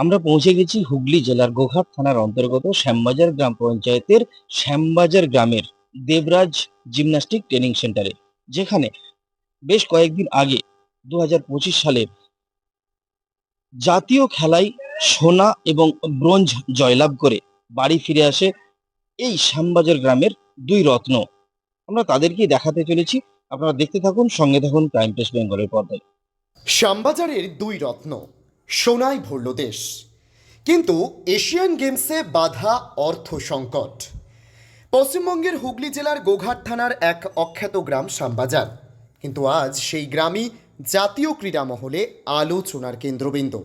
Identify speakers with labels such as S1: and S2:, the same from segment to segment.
S1: আমরা পৌঁছে গেছি হুগলি জেলার গোঘাট থানার অন্তর্গত শ্যামবাজার গ্রাম পঞ্চায়েতের শ্যামবাজার গ্রামের দেবরাজ জিমন্যাস্টিক ট্রেনিং সেন্টারে, যেখানে বেশ কয়েকদিন আগে দু সালের জাতীয় খেলায় সোনা এবং ব্রোঞ্জ জয়লাভ করে বাড়ি ফিরে আসে এই শ্যামবাজার গ্রামের দুই রত্ন। আমরা তাদেরকেই দেখাতে চলেছি। আপনারা দেখতে থাকুন, সঙ্গে থাকুন টাইম প্রেস বেঙ্গলের পর্দায়।
S2: শ্যামবাজারের দুই রত্ন। সোনায় ভরল দেশ। কিন্তু এশিয়ান গেমসে বাধা অর্থ সংকট। পশ্চিমবঙ্গের হুগলি জেলার গোঘাট থানার এক অখ্যাত গ্রাম শ্যামবাজার। কিন্তু আজ সেই গ্রামই জাতীয় ক্রীড়া মহলে আলোচনার কেন্দ্রবিন্দু।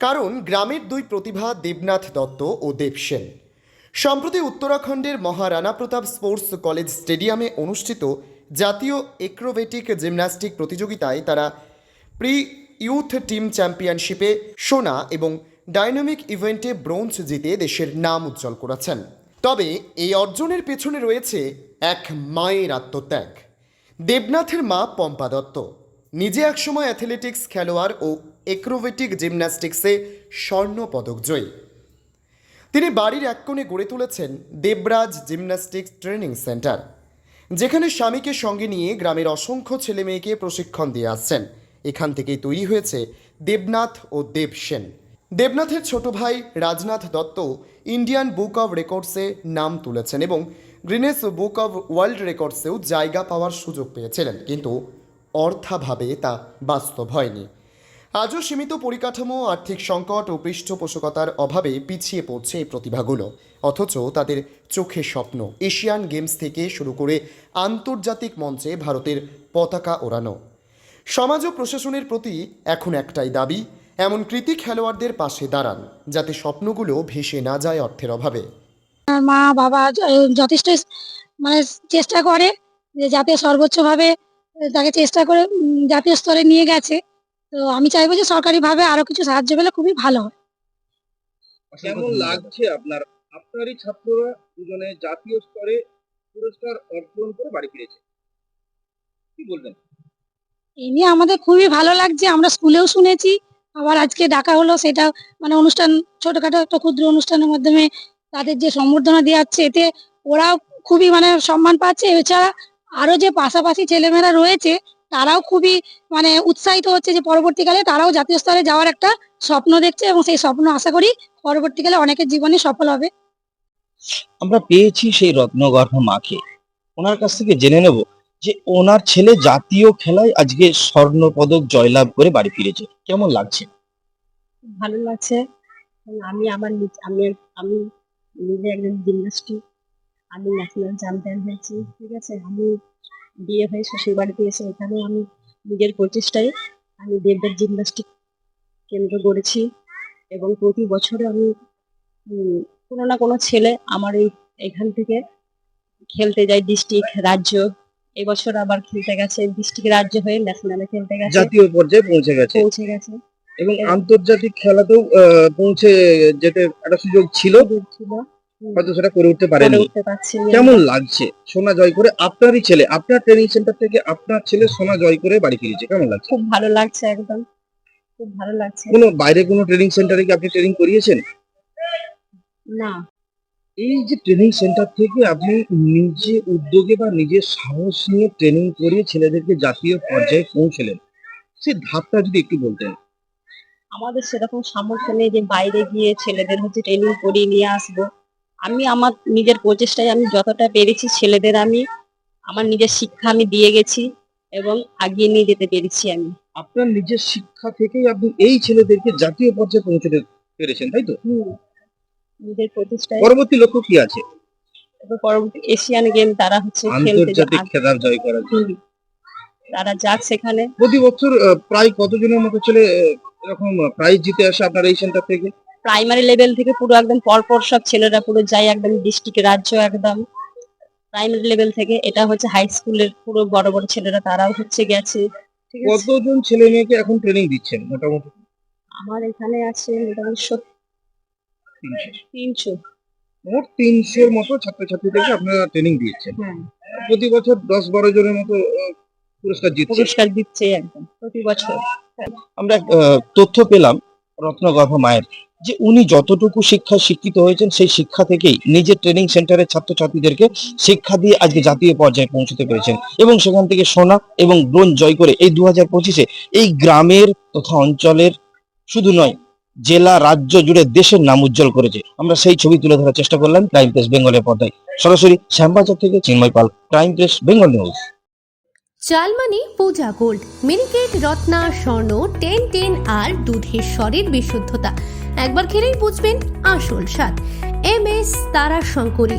S2: কারণ গ্রামের দুই প্রতিভা দেবনাথ দত্ত ও দেব সেন। সম্প্রতি উত্তরাখণ্ডের মহারানা প্রতাপ স্পোর্টস কলেজ স্টেডিয়ামে অনুষ্ঠিত জাতীয় এক্রোবেটিক জিমন্যাস্টিক প্রতিযোগিতায় তারা প্রি ইউথ টিম চ্যাম্পিয়নশিপে সোনা এবং ডাইনামিক ইভেন্টে ব্রোঞ্জ জিতে দেশের নাম উজ্জ্বল করেছেন। তবে এই অর্জনের পেছনে রয়েছে এক মায়ের আত্মত্যাগ। দেবনাথের মা পম্পা দত্ত। নিজে একসময় অ্যাথলেটিক্স খেলোয়াড় ও এক্রোবেটিক জিমন্যাস্টিক্সে স্বর্ণ পদক জয়ী। তিনি বাড়ির এক কোণে গড়ে তুলেছেন দেবরাজ জিমন্যাস্টিক্স ট্রেনিং সেন্টার, যেখানে স্বামীকে সঙ্গে নিয়ে গ্রামের অসংখ্য ছেলে মেয়েকে প্রশিক্ষণ দিয়ে আসছেন। এখান থেকেই তৈরি হয়েছে দেবনাথ ও দেব সেন। দেবনাথের ছোট ভাই Rajnath Dutta Indian book of রেকর্ডসে নাম তুলেছেন এবং গ্রিনেস বুক অব ওয়ার্ল্ড রেকর্ডসেও জায়গা পাওয়ার সুযোগ পেয়েছিলেন, কিন্তু অর্থাভাবে তা বাস্তব হয়নি। আজও সীমিত পরিকাঠামো, আর্থিক সংকট ও পৃষ্ঠপোষকতার অভাবে পিছিয়ে পড়ছে এই প্রতিভাগুলো। অথচ তাদের চোখে স্বপ্ন, এশিয়ান গেমস থেকে শুরু করে আন্তর্জাতিক মঞ্চে ভারতের পতাকা ওড়ানো। সমাজ ও প্রশাসনের প্রতি এখন একটাই দাবি এমন কৃতি খেলোয়াড়দের পাশে দাঁড়ান যাতে স্বপ্নগুলো ভেসে না যায় অর্থের অভাবে।
S3: মা বাবা যথেষ্ট মানে চেষ্টা করে যে যাতে সর্বোচ্চভাবে তাকে চেষ্টা করে জাতীয় স্তরে নিয়ে গেছে। তো আমি চাইব যে সরকারিভাবে আরও কিছু সাহায্য পেলে খুবই ভালো হয়।
S1: কেমন লাগছে আপনার? আপনারই ছাত্ররা দুজনে জাতীয় স্তরে পুরস্কার অর্জন করে বাড়ি ফিরেছে। কি বলবেন?
S3: এই নিয়ে আমাদের খুবই ভালো লাগছে, আমরা স্কুলেও শুনেছি, আবার আজকে ডাকা হলো সেটা মানে অনুষ্ঠান, ছোটখাটো একটা ক্ষুদ্র অনুষ্ঠানের মাধ্যমে তাদের যে সম্বর্ধনা দেওয়া হচ্ছে, এতে ওরাও খুবই মানে সম্মান পাচ্ছে, এছাড়া আরও যে পাশাপাশি ছেলেমেয়েরা রয়েছে, তারাও খুবই মানে উৎসাহিত হচ্ছে যে পরবর্তীকালে তারাও জাতীয় স্তরে যাওয়ার একটা স্বপ্ন দেখছে এবং সেই স্বপ্ন আশা করি পরবর্তীকালে অনেকের জীবনে সফল হবে।
S1: আমরা পেয়েছি সেই রত্নগর্ভ মাকে। ওনার কাছ থেকে জেনে নেব যে ওনার ছেলে জাতীয় খেলায় আজকে স্বর্ণ পদক জয়লাভ করে বাড়ি ফিরেছে। কেমন লাগছে?
S4: ভালো লাগছে। আমি আমার আমি আমি নিজে একজন জিমন্যাস্টিক আমি ন্যাশনাল চ্যাম্পিয়ন হয়েছি, ঠিক আছে? আমি বিয়ে হয়ে শ্বশুর বাড়িতে এসে এখানে আমি নিজের প্রচেষ্টায় আমি দেবদার জিমন্যাস্টিক কেন্দ্র গড়েছি এবং প্রতি বছরে আমি কোনো না কোনো ছেলে আমার এই এখান থেকে খেলতে যায় ডিস্ট্রিক্ট রাজ্য এবছর আবার খেলতে গেছে ডিস্ট্রিক্ট রাজ্য হয়ে ন্যাশনালে খেলতে গেছে।
S1: জাতীয় পর্যায়ে পৌঁছে গেছে।
S4: পৌঁছে গেছে।
S1: এবং আন্তর্জাতিক খেলাতেও পৌঁছে যেতে একটা সুযোগ ছিল। হয়তো সেটা করে উঠতে পারেনি। কেমন লাগছে? সোনা জয় করে আপনারই ছেলে আপনার ট্রেনিং সেন্টার থেকে আপনার ছেলে সোনা জয় করে বাড়ি ফিরেছে কেমন লাগছে?
S4: খুব ভালো লাগছে একদম। খুব ভালো লাগছে।
S1: কোনো বাইরে কোনো ট্রেনিং সেন্টারে কি আপনি ট্রেনিং করিয়েছেন?
S4: না।
S1: এই যে ট্রেনিং সেন্টার থেকে আপনি নিজে উদ্যোগে বা নিজের সাহস নিয়ে ট্রেনিং করিয়ে ছেলেদেরকে জাতীয় পর্যায়ে পৌঁছলেন সেই ধাপটা যদি একটু বলতেন।
S4: আমাদের সেরকম সামর্থ্য নেই যে বাইরে গিয়ে ছেলেদের হচ্ছে ট্রেনিং করিয়ে নিয়ে আসব। আমি আমার নিজের প্রচেষ্টায় আমি যতটা পেরেছি ছেলেদের আমি আমার নিজের শিক্ষা আমি দিয়ে গেছি এবং আগিয়ে নিয়ে যেতে পেরেছি আমি।
S1: আপনার নিজের শিক্ষা থেকেই আপনি এই ছেলেদেরকে জাতীয় পর্যায়ে পৌঁছতে পেরেছেন তাই তো।
S4: নিজের প্রচেষ্টায়
S1: পরবর্তী লক্ষ্য কি আছে?
S4: পরবর্তী এশিয়ান গেম তারা হচ্ছে
S1: আন্তর্জাতিক খেতাব জয় করার জন্য।
S4: তারা যাক সেখানে।
S1: প্রতি বছর প্রায় কতজনের মতো ছেলে এরকম প্রাইজ জিতে আসে আপনার এই সেন্টার থেকে?
S4: প্রাইমারি লেভেল থেকে পুরো একদম পরপর সব ছেলেরা পুরো যায় একদম ডিস্ট্রিক্ট রাজ্য একদম। প্রাইমারি লেভেল থেকে এটা হচ্ছে হাই স্কুলের পুরো বড় বড় ছেলেরা তারাও হচ্ছে গেছে।
S1: কতজন ছেলে মেয়েকে এখন ট্রেনিং দিচ্ছেন মোটামুটি?
S4: আমার এখানে আছে মোটামুটি
S1: তিনশো।
S4: তিনশো।
S1: মোট তিনশোর মতো ছাত্রছাত্রীদেরকে আপনারা ট্রেনিং দিচ্ছেন
S4: হ্যাঁ।
S1: প্রতি বছর দশ বারো জনের মতো পুরস্কার জিতছে।
S4: পুরস্কার দিচ্ছে একদম প্রতি বছর।
S1: আমরা আহ, তথ্য পেলাম রত্নগর্ভ মায়ের যে উনি যতটুকু শিক্ষায় শিক্ষিত হয়েছেন সেই শিক্ষা থেকেই নিজের ট্রেনিং সেন্টারের ছাত্রছাত্রীদেরকে শিক্ষা দিয়ে আজকে জাতীয় পর্যায়ে পৌঁছতে পেরেছেন। এবং সেখান থেকে সোনা এবং ব্রোঞ্জ জয় করে এই দু হাজার পঁচিশে এই গ্রামের তথা অঞ্চলের শুধু নয় জেলা, রাজ্য জুড়ে দেশের নাম উজ্জ্বল করেছে। আমরা সেই ছবি তুলে ধরার চেষ্টা করলাম টাইম প্রেস বেঙ্গলের পর্দায়। সরাসরি শ্যামবাজার থেকে Chinmoy Pal time press Bengal news
S5: চালমানি, Puja gold, মিনিকেট, রত্না, স্বর্ণ, টেন টেন আর দুধের স্বরের বিশুদ্ধতা। একবার খেলেই বুঝবেন আসল স্বাদ। এম এস তারা শঙ্করী